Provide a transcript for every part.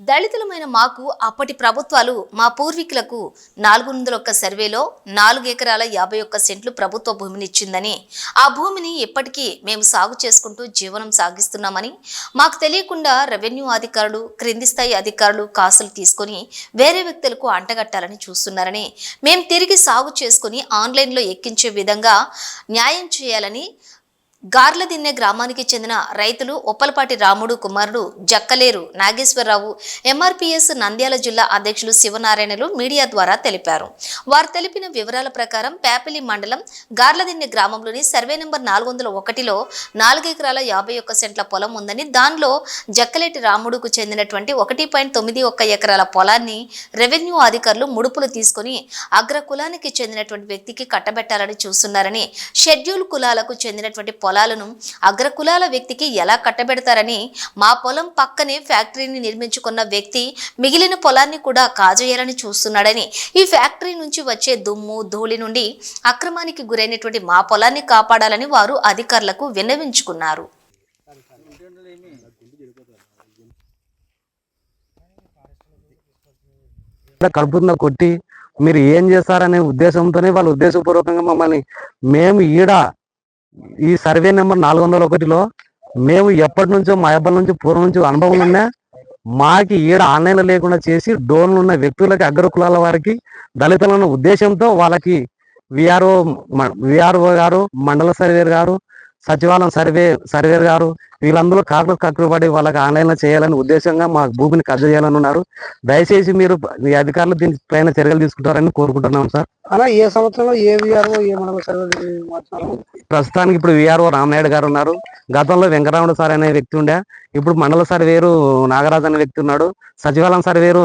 దళితులమైన మాకు అప్పటి ప్రభుత్వాలు మా పూర్వీకులకు నాలుగు వందల ఒక్క సర్వేలో నాలుగు ఎకరాల యాభై ఒక్క సెంట్లు ప్రభుత్వ భూమిని ఇచ్చిందని ఆ భూమిని ఇప్పటికీ మేము సాగు చేసుకుంటూ జీవనం సాగిస్తున్నామని మాకు తెలియకుండా రెవెన్యూ అధికారులు క్రింది స్థాయి అధికారులు కాసులు తీసుకొని వేరే వ్యక్తులకు అంటగట్టాలని చూస్తున్నారని మేము తిరిగి సాగు చేసుకుని ఆన్లైన్లో ఎక్కించే విధంగా న్యాయం చేయాలని గార్లదిన్నె గ్రామానికి చెందిన రైతులు ఒప్పలపాటి రాముడు కుమారుడు జక్కలేరు నాగేశ్వరరావు ఎంఆర్పీఎస్ నంద్యాల జిల్లా అధ్యక్షులు శివనారాయణలు మీడియా ద్వారా తెలిపారు. వారు తెలిపిన వివరాల ప్రకారం పేపలి మండలం గార్లదిన్నె గ్రామంలోని సర్వే నెంబర్ నాలుగు వందల ఒకటిలో నాలుగు ఎకరాల యాభై ఒక్క సెంట్ల పొలం ఉందని దానిలో జక్కలేటి రాముడుకు చెందినటువంటి ఒకటి పాయింట్ తొమ్మిది ఒక్క ఎకరాల పొలాన్ని రెవెన్యూ అధికారులు ముడుపులు తీసుకుని అగ్ర కులానికి చెందినటువంటి వ్యక్తికి కట్టబెట్టాలని చూస్తున్నారని షెడ్యూల్ కులాలకు చెందినటువంటి పొలాలను అగ్ర కులాల వ్యక్తికి ఎలా కట్టబెడతారని మా పొలం పక్కనే ఫ్యాక్టరీని నిర్మించుకున్న వ్యక్తి మిగిలిన పొలాన్ని కూడా కాజేయాలని చూస్తున్నాడని ఈ ఫ్యాక్టరీ నుంచి వచ్చే దుమ్ము ధూళి నుండి అక్రమానికి గురైనటువంటి మా పొలాన్ని కాపాడాలని వారు అధికారులకు విన్నవించుకున్నారు. కడుపున కొట్టి మీరు ఏం చేస్తారనే ఉద్దేశంతోనే వాళ్ళు ఉద్దేశపూర్వకంగా మమ్మల్ని మేము ఈడ ఈ సర్వే నెంబర్ నాలుగు వందల ఒకటిలో మేము ఎప్పటి నుంచో మా అబ్బాయి నుంచి పూర్వం నుంచి అనుభవం ఉన్నా మాకి ఈడ ఆన్లైన్లో లేకుండా చేసి డోన్లు ఉన్న వ్యక్తులకి అగ్ర కులాల వారికి దళితులను ఉద్దేశంతో వాళ్ళకి విఆర్ఓ విఆర్ఓ గారు మండల సర్వేర్ గారు సచివాలయం సర్వే సర్వేర్ గారు వీళ్ళందరూ కాకులు కక్కుబడి వాళ్ళకి ఆన్లైన్లో చేయాలని ఉద్దేశంగా మా భూమిని కబ్జా చేయాలని ఉన్నారు దయచేసి మీరు ఈ అధికారులు దీనిపైన చర్యలు తీసుకుంటారని కోరుకుంటున్నాం సార్. అలా ఏ సంవత్సరంలో ఏ విఆర్ఓ ఏ ప్రస్తుతానికి ఇప్పుడు విఆర్ఓ రామనాయుడు గారు ఉన్నారు. గతంలో వెంకటరాముడు సార్ అనే వ్యక్తి ఉండే. ఇప్పుడు మండల సర్వేరు నాగరాజు అనే వ్యక్తి ఉన్నాడు. సచివాలయం సర్వేరు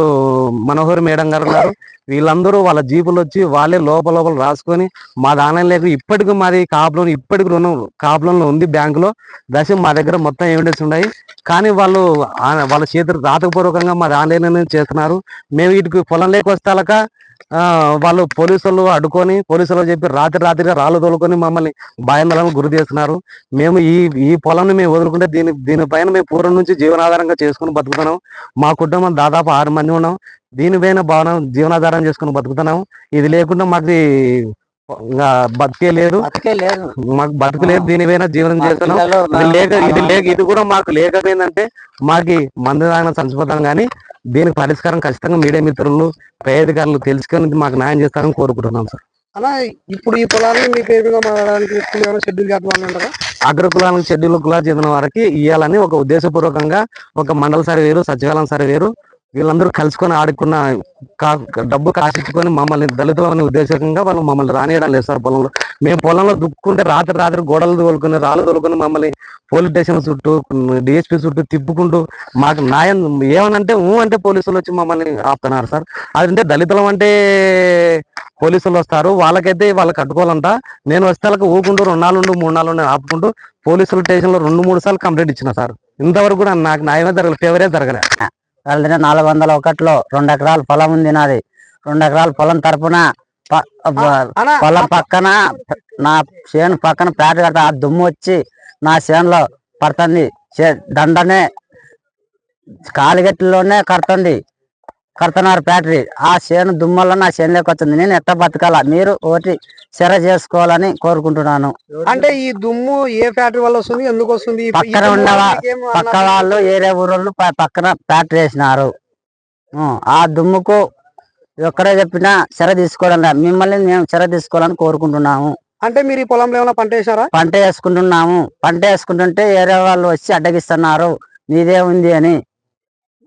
మనోహర్ మేడం గారు ఉన్నారు. వీళ్ళందరూ వాళ్ళ జీపులు వచ్చి వాళ్ళే లోపల లోపల రాసుకొని మా దానం లేక ఇప్పటికి మాది కాపులో ఇప్పటికి రుణం కాపులంలో ఉంది బ్యాంకులో. దశ మా దగ్గర మొత్తం ఎవిడెన్స్ ఉన్నాయి. కానీ వాళ్ళు వాళ్ళ చేతులు రాతపూర్వకంగా మరి ఆన్లైన్ చేస్తున్నారు. మేము వీటికి పొలం లేకొస్తాలక వాళ్ళు పోలీసులు అడ్డుకొని పోలీసులు చెప్పి రాత్రి రాత్రిగా రాళ్ళు తోలుకొని మమ్మల్ని భయాందోళనకు గురి చేస్తున్నారు. మేము ఈ ఈ పొలాన్ని మేము వదులుకుంటే దీని దీనిపైన మేము పూర్వం నుంచి జీవనాధారంగా చేసుకుని బతుకుతున్నాం. మా కుటుంబం దాదాపు ఆరు మంది ఉన్నాం. దీనిపైన భవనం జీవనాధారం చేసుకుని బతుకుతున్నాం. ఇది లేకుండా మాకు ఇంకా బతికే లేదు. లేదు. మాకు బతుకు లేదు దీనిపైన జీవనం చేస్తున్నాం. ఇది లేక ఇది లేక ఇది కూడా మాకు లేకపోయిందంటే మాకి మందు తాగిన చచ్చిపోతాం కానీ దీనికి పరిష్కారం ఖచ్చితంగా మీడియా మిత్రులు పై అధికారులు తెలుసుకొని మాకు న్యాయం చేస్తారని కోరుకుంటున్నాం సార్. అలా ఇప్పుడు ఈ పొలాన్ని మీ పేరుగా మారడానికి షెడ్యూల్ కులాలకు షెడ్యూల్ కులాలు చెందిన వారికి ఇవ్వాలని ఒక ఉద్దేశపూర్వకంగా ఒక మండల సర్వేరు సచివాలయం సర్వేరు వీళ్ళందరూ కలుసుకొని ఆడుకున్న కా- డబ్బు కాసించుకొని మమ్మల్ని దళితులని ఉద్దేశంగా వాళ్ళు మమ్మల్ని రానియడం లేదు సార్ పొలంలో. మేము పొలంలో దుక్కుంటే రాత్రి రాత్రి గోడలు తోలుకొని రాళ్ళు తోలుకొని మమ్మల్ని పోలీస్ స్టేషన్ చుట్టూ డిఎస్పీ చుట్టూ తిప్పుకుంటూ మాకు న్యాయం ఏమనంటే ఊ అంటే పోలీసులు వచ్చి మమ్మల్ని ఆపుతున్నారు సార్. అదంటే దళితులం అంటే పోలీసులు వస్తారు. వాళ్ళకైతే వాళ్ళు కట్టుకోవాలంట. నేను వస్తాలకు ఊకుంటూ రెండు నాలుగు మూడు నాలుగు ఉండు ఆపుకుంటూ పోలీసుల స్టేషన్లో రెండు మూడు సార్లు కంప్లైంట్ ఇచ్చిన సార్. ఇంతవరకు కూడా నాకు న్యాయమే జరగలేదు ఫేవరే జరగలే. వాళ్ళది నాలుగు వందల ఒకటిలో రెండు ఎకరాల పొలం ఉంది నాది. రెండు ఎకరాల పొలం తరపున పొలం పక్కన నా చేను పక్కన పేట కడతా. ఆ దుమ్ము వచ్చి నా చేనులో పడుతుంది. దండనే కాలిగట్టులోనే కడుతుంది. కడుతున్నారు ఫ్యాక్టరీ ఆ చేను దుమ్మల్లో నా చేనులోకి వచ్చింది. నేను ఎట్ట బతకాల? మీరు ఒకటి చెర చేసుకోవాలని కోరుకుంటున్నాను. అంటే ఈ దుమ్ము ఏ ఫ్యాక్టరీ వల్ల వస్తుంది? ఎందుకు వస్తుంది? పక్కన ఉండవా? పక్క? వాళ్ళు ఏరే ఊరోళ్ళు ప- పక్కన ఫ్యాక్టరీ వేసినారు. ఆ దుమ్ముకు ఎక్కడే చెప్పినా చెర తీసుకోవడం. మిమ్మల్ని మేము చెర తీసుకోవాలని కోరుకుంటున్నాము. అంటే మీరు ఈ పొలంలో ఏమైనా పంట వేసారా పంట వేసుకుంటున్నాము. పంట వేసుకుంటుంటే ఏరే వాళ్ళు వచ్చి అడ్డగిస్తున్నారు. నీదే ఉంది అని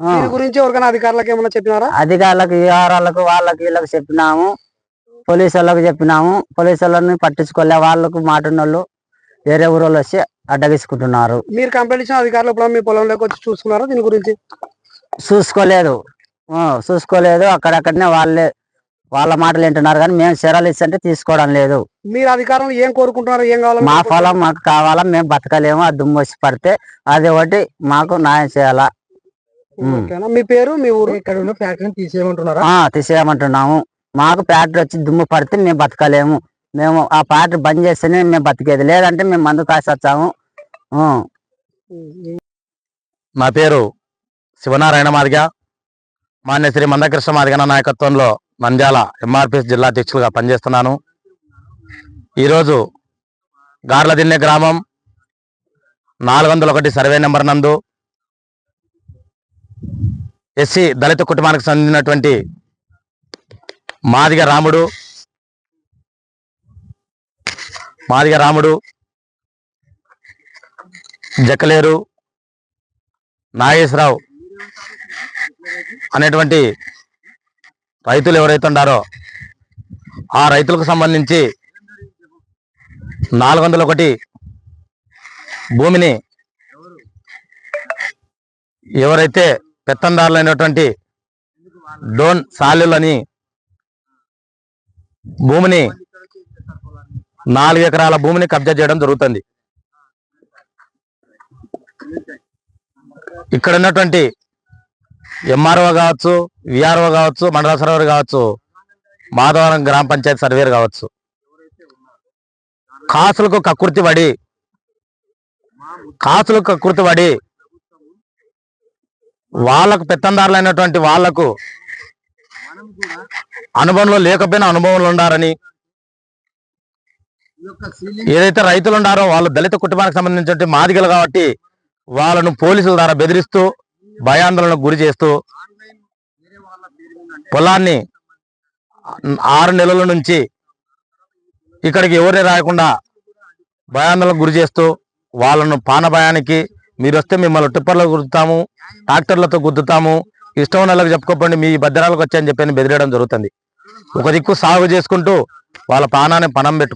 దీని గురించి ఎవరికైనా అధికారులకు ఏమైనా చెప్పినారా? అధికారులకు విహారాలకు వాళ్ళకి వీళ్ళకి చెప్పినాము. పోలీసు వాళ్ళకి చెప్పినాము. పోలీసు వాళ్ళని పట్టించుకోలే. వాళ్ళకు మాటున్నోళ్ళు వేరే ఊరోళ్ళు వచ్చి అడ్డగించుకుంటున్నారు. మీరు కంప్లైంట్ ఇచ్చిన అధికారులు ఎప్పుడైనా మీ పొలంలోకి వచ్చి చూసుకున్నారా దీని గురించి? చూసుకోలేదు. ఆ, చూసుకోలేదు. అక్కడక్కడనే వాళ్ళే వాళ్ళ మాటలు వింటున్నారు కానీ మేము చీరలు ఇచ్చంటే తీసుకోవడం లేదు. మీరు అధికారులు ఏం కోరుకుంటున్నారు? ఏం కావాలి మా పొలం మాకు కావాలా మేము బతకలేము. ఆ దుమ్ము వచ్చి పడితే అది ఒకటి మాకు న్యాయం చేయాలా. ఓకేనా? మీ పేరు మీ ఊరు? ఇక్కడ ఉన్న ఫ్యాక్టరీని తీసేయమంటున్నారా? ఆ తీసేయమంటున్నాము. మాకు ఫ్యాక్టరీ వచ్చి దుమ్ము పడితే మేము బతకలేము. మేము ఆ ఫ్యాక్టరీ బంద్ చేస్తేనే మేము బతికేది. లేదంటే మేము మందు కాసి వచ్చాము. ఆ, నా పేరు శివనారాయణ మాదిగ. మాన్య శ్రీ మందకృష్ణ మాదిగన నాయకత్వంలో నంద్యాల ఎంఆర్పిఎస్ జిల్లా అధ్యక్షులుగా పనిచేస్తున్నాను. ఈరోజు గార్లదిన్నె గ్రామం నాలుగు వందల ఒకటి సర్వే నెంబర్ నందు ఎస్సీ దళిత కుటుంబానికి చెందినటువంటి మాదిగ రాముడు మాదిగ రాముడు జక్కలేరు నాగేశ్వరరావు అనేటువంటి రైతులు ఎవరైతే ఉన్నారో ఆ రైతులకు సంబంధించి నాలుగు వందల ఒకటి భూమిని ఎవరైతే పెత్తందారులైనటువంటి డోన్ సాలులని భూమిని నాలుగు ఎకరాల భూమిని కబ్జా చేయడం జరుగుతుంది. ఇక్కడ ఉన్నటువంటి ఎంఆర్ఓ కావచ్చు విఆర్ఓ కావచ్చు మండల సర్వేర్ కావచ్చు మాధవరం గ్రామ పంచాయతీ సర్వేర్ కావచ్చు. కాసులకు కకృతి పడి కాసులకు కకృతి పడి వాళ్ళకు పెత్తందారులైనటువంటి వాళ్ళకు అనుభవంలో లేకపోయినా అనుభవంలో ఉండారని. ఏదైతే రైతులు ఉండారో వాళ్ళు దళిత కుటుంబానికి సంబంధించిన మాదిగలు కాబట్టి వాళ్ళను పోలీసుల ద్వారా బెదిరిస్తూ భయాందోళనకు గురి చేస్తూ పొలాన్ని ఆరు నెలల నుంచి ఇక్కడికి ఎవరిని రాకుండా భయాందోళనకు గురి చేస్తూ వాళ్ళను పానభయానికి మీరు వస్తే మిమ్మల్ని టిప్పర్లో గుద్దుతాము ట్రాక్టర్లతో గుద్దుతాము. ఇష్టం ఉన్న వాళ్ళకి చెప్పుకోకండి మీ భద్రాలకు వచ్చాయని చెప్పి బెదిరేయడం జరుగుతుంది. ఒక దిక్కు సాగు చేసుకుంటూ వాళ్ళ ప్రాణాన్ని పణం పెట్టు